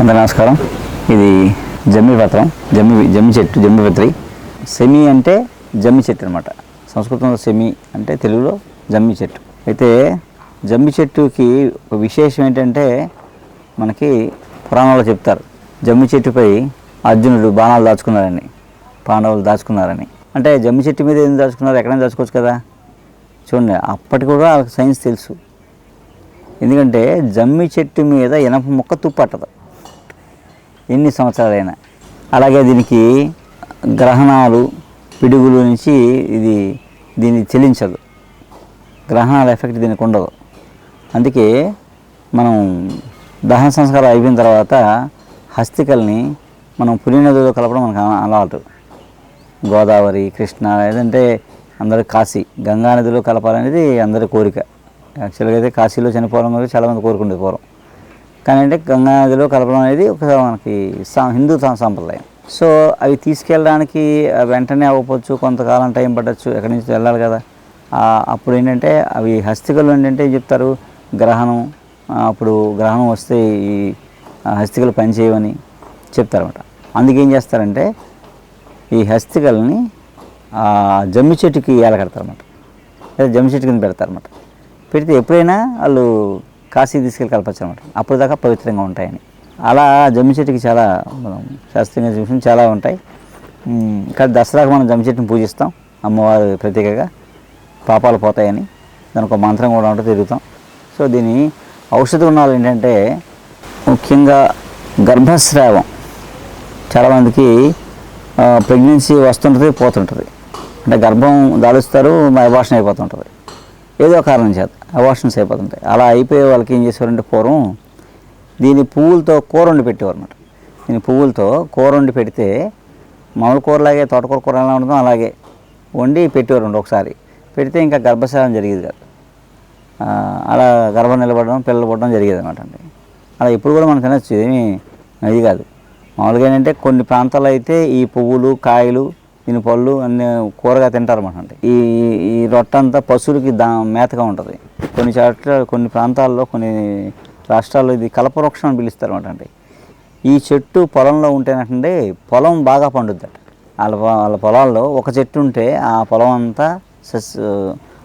అందరి నమస్కారం. ఇది జమ్మి పత్రం జమ్మి జమ్మి చెట్టు జమ్మి పత్రి సెమి అంటే జమ్మి చెట్టు అనమాట సంస్కృతంలో సెమి అంటే తెలుగులో జమ్మి చెట్టు. అయితే జమ్మి చెట్టుకి ఒక విశేషం ఏంటంటే మనకి పురాణాలు చెప్తారు జమ్మి చెట్టుపై అర్జునుడు బాణాలు దాచుకున్నారని పాండవులు దాచుకున్నారని. అంటే జమ్మి చెట్టు మీద ఏం దాచుకున్నారు ఎక్కడైనా దాచుకోవచ్చు కదా. చూడండి అప్పటికి కూడా వాళ్ళకి సైన్స్ తెలుసు. ఎందుకంటే జమ్మి చెట్టు మీద ఇనప మొక్క తుప్పట్టదు ఎన్ని సంవత్సరాలైనా. అలాగే దీనికి గ్రహణాలు పిడుగులు నుంచి ఇది దీన్ని చెల్లించదు. గ్రహణాల ఎఫెక్ట్ దీనికి ఉండదు. అందుకే మనం దహన సంస్కారం అయిపోయిన తర్వాత హస్తికల్ని మనం పులినదిలో కలపడం మనకు అలవాటు. గోదావరి కృష్ణ లేదంటే అందరూ కాశీ గంగా నదిలో కలపాలనేది అందరి కోరిక. యాక్చువల్గా అయితే కాశీలో చనిపోవడం కూడా చాలామంది కోరుకుండే పూర్వం కానీ అంటే గంగా నదిలో కలపడం అనేది ఒక మనకి సా- హిందూ సా- సాంప్రదాయం. సో అవి తీసుకెళ్ళడానికి వెంటనే అవ్వచ్చు కొంతకాలం టైం పట్టచ్చు ఎక్కడి నుంచి వెళ్ళాలి కదా. అప్పుడు ఏంటంటే అవి హస్తికలు ఏంటంటే ఏం చెప్తారు? గ్రహణం అప్పుడు గ్రహణం వస్తే ఈ హస్తికలు పనిచేయవని చెప్తారన్నమాట. అందుకే ఏం చేస్తారంటే ఈ హస్తికల్ని జమ్మి చెట్టుకి ఏలకడతారన్నమాట లేదా జమ్మి చెట్టు కింద పెడతారన్నమాట. పెడితే ఎప్పుడైనా వాళ్ళు కాశీ తీసుకెళ్ళి కలపచ్చు అనమాట అప్పుడు దాకా పవిత్రంగా ఉంటాయని. అలా జమ్మి చెట్టుకి చాలా మనం శాస్త్రీయంగా చూసిన చాలా ఉంటాయి. కానీ దసరాకు మనం జమ్మి చెట్టుని పూజిస్తాం. అమ్మవారు ప్రత్యేకగా పాపాలు పోతాయని. దానికి ఒక మంత్రం కూడా ఉంటే తిరుగుతాం. సో దీని ఔషధ గుణాలు ఏంటంటే ముఖ్యంగా గర్భస్రావం. చాలామందికి ప్రెగ్నెన్సీ వస్తుంటుంది పోతుంటుంది. అంటే గర్భం దాలుస్తారు అబార్షన్ అయిపోతుంటుంది. ఏదో కారణం చేత. అవాషన్స్ అయిపోతుంటాయి. అలా అయిపోయే వాళ్ళకి ఏం చేసేవారంటే పూర్వం దీని పువ్వులతో కూర వండి పెట్టేవారు అనమాట దీని పువ్వులతో కూర వండి పెడితే మామూలు కూరలాగే తోటకూర కూర ఎలా ఉంటుందో అలాగే వండి పెట్టేవారు ఒకసారి. పెడితే ఇంకా గర్భశాలం జరిగేది కాదు. అలా గర్భం నిలబడడం పిల్లలు పడడం జరిగేది అనమాట అండి. అలా ఇప్పుడు కూడా మనం తినచ్చు ఏమీ అది కాదు. మామూలుగా ఏంటంటే కొన్ని ప్రాంతాల్లో అయితే ఈ పువ్వులు కాయలు దీని పళ్ళు అన్ని కూరగా తింటారనమాట ఈ ఈ రొట్ట అంతా పశువులకి దా మేతగా ఉంటుంది. కొన్ని చోట్ల కొన్ని ప్రాంతాల్లో కొన్ని రాష్ట్రాల్లో ఇది కలపవృక్షం అని పిలుస్తారు అనమాట అండి. ఈ చెట్టు పొలంలో ఉంటేనంటే పొలం బాగా పండుద్దట. వాళ్ళ వాళ్ళ పొలాల్లో ఒక చెట్టు ఉంటే ఆ పొలం అంతా సస్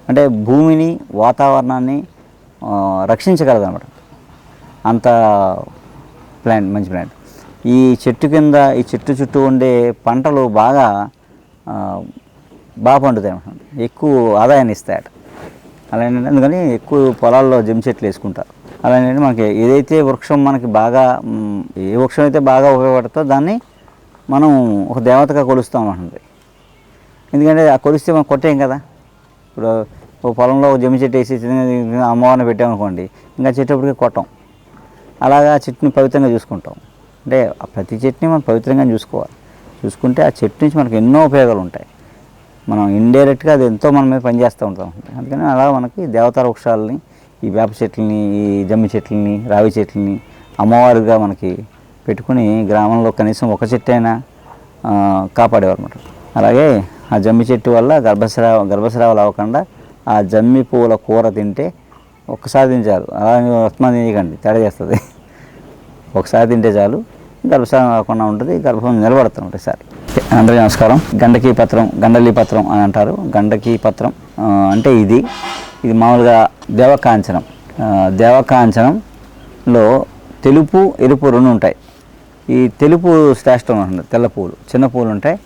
అంటే భూమిని వాతావరణాన్ని ఆ, రక్షించగలదు అనమాట అంత ప్లాంట్ మంచి ప్లాంట్ ఈ చెట్టు కింద ఈ చెట్టు చుట్టూ ఉండే పంటలు బాగా బాగా పండుతాయి అనమాట ఎక్కువ ఆదాయాన్ని ఇస్తాయట. అలానే ఏంటంటే అందుకని ఎక్కువ పొలాల్లో జమ్ చెట్లు వేసుకుంటారు. అలానే మనకి ఏదైతే వృక్షం మనకి బాగా ఏ వృక్షం అయితే బాగా ఉపయోగపడుతుందో దాన్ని మనం ఒక దేవతగా కొలుస్తాం అనమాట ఎందుకంటే ఆ కొలిస్తే మనం కొట్టేం కదా. ఇప్పుడు ఓ పొలంలో ఒక జమ్మి చెట్టు వేసి అమ్మవారిని పెట్టామనుకోండి ఇంకా చెట్టప్పటికి కొట్టం. అలాగా ఆ చెట్టుని పవిత్రంగా చూసుకుంటాం. అంటే ఆ ప్రతి చెట్టుని మనం పవిత్రంగా చూసుకోవాలి. చూసుకుంటే ఆ చెట్టు నుంచి మనకు ఎన్నో ఉపయోగాలు ఉంటాయి. మనం ఇండైరెక్ట్గా అది ఎంతో మన మీద పనిచేస్తూ ఉంటాం. అందుకని అలా మనకి దేవతా వృక్షాలని ఈ వేప చెట్లని ఈ జమ్మి చెట్లని రావి చెట్లని అమ్మవారిగా మనకి పెట్టుకుని గ్రామంలో కనీసం ఒక చెట్టు అయినా కాపాడేవారు అనమాట అలాగే ఆ జమ్మి చెట్టు వల్ల గర్భస్రావ గర్భస్రావాలు అవ్వకుండా ఆ జమ్మి పువ్వుల కూర తింటే ఒక్కసారి తిని చాలు. అలా ఉస్మాన్ తినకండి తేడా చేస్తుంది. ఒకసారి తింటే చాలు. గర్భసారం రాకుండా ఉంటుంది గర్భం నిలబడుతూ ఉంటుంది సార్. అందరికీ నమస్కారం. గండకీ పత్రం గండలి పత్రం అని అంటారు. గండకీ పత్రం అంటే ఇది ఇది మామూలుగా దేవకాంచనం. దేవకాంచనంలో తెలుపు ఎరుపు రెండు ఉంటాయి. ఈ తెలుపు శ్రేష్టం ఉంటుంది తెల్ల పూలు చిన్న పూలు ఉంటాయి.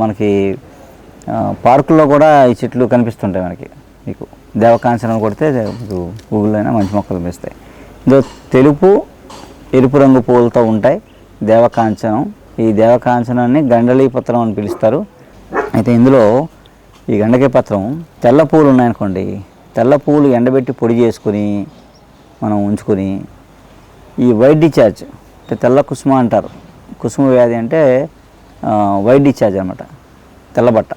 మనకి పార్కుల్లో కూడా ఈ చెట్లు కనిపిస్తుంటాయి మనకి. మీకు దేవకాంచనం కొడితే మీకు పువ్వులు అయినా మంచి మొక్కలు కనిపిస్తాయి ఇందులో తెలుపు ఎరుపు రంగు పువ్వులతో ఉంటాయి. దేవకాంచనం. ఈ దేవకాంచనాన్ని గండలీ పత్రం అని పిలుస్తారు. అయితే ఇందులో ఈ గండకాయ పత్రం తెల్ల పువ్వులు ఉన్నాయనుకోండి. తెల్ల పువ్వులు ఎండబెట్టి పొడి చేసుకుని మనం ఉంచుకొని ఈ వైట్ డిశ్చార్జ్ అంటే తెల్ల కుసుమ అంటారు. కుసుమ వ్యాధి అంటే వైట్ డిశ్చార్జ్ అనమాట. తెల్లబట్ట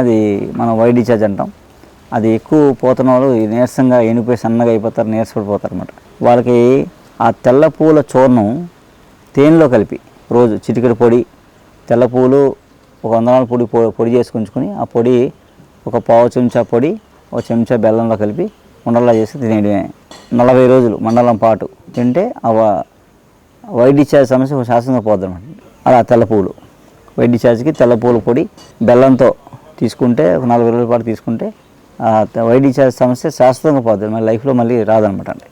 అది మనం వైట్ డిశ్చార్జ్ అంటాం. అది ఎక్కువ పోతున్న వాళ్ళు నీరసంగా ఎనిపోయి సన్నగా అయిపోతారు నీరసపడిపోతారు అనమాట. వాళ్ళకి ఆ తెల్ల పూల చూర్ణం తేనెలో కలిపి రోజు చిటికెడు పొడి తెల్ల పూలు ఒక వందనాల పొడి పొ- పొడి చేసుకుని ఉంచుకొని ఆ పొడి ఒక పావు చెంచా పొడి ఒక చెంచా బెల్లంలో కలిపి ఉండలా చేసి తినేయడమే. నలభై రోజులు మండలం పాటు తింటే ఆ వైట్ డిశ్చార్జ్ సమస్య ఒక శాశ్వతంగా పోద్ది అనమాట అలా తెల్ల పూలు వైట్ డిశ్చార్జ్కి తెల్ల పూల పొడి బెల్లంతో తీసుకుంటే ఒక నలభై రోజుల పాటు తీసుకుంటే ఆ వైట్ డిశ్చార్జ్ సమస్య శాశ్వతంగా పోద్ది మన లైఫ్లో మళ్ళీ రాదనమాట అండి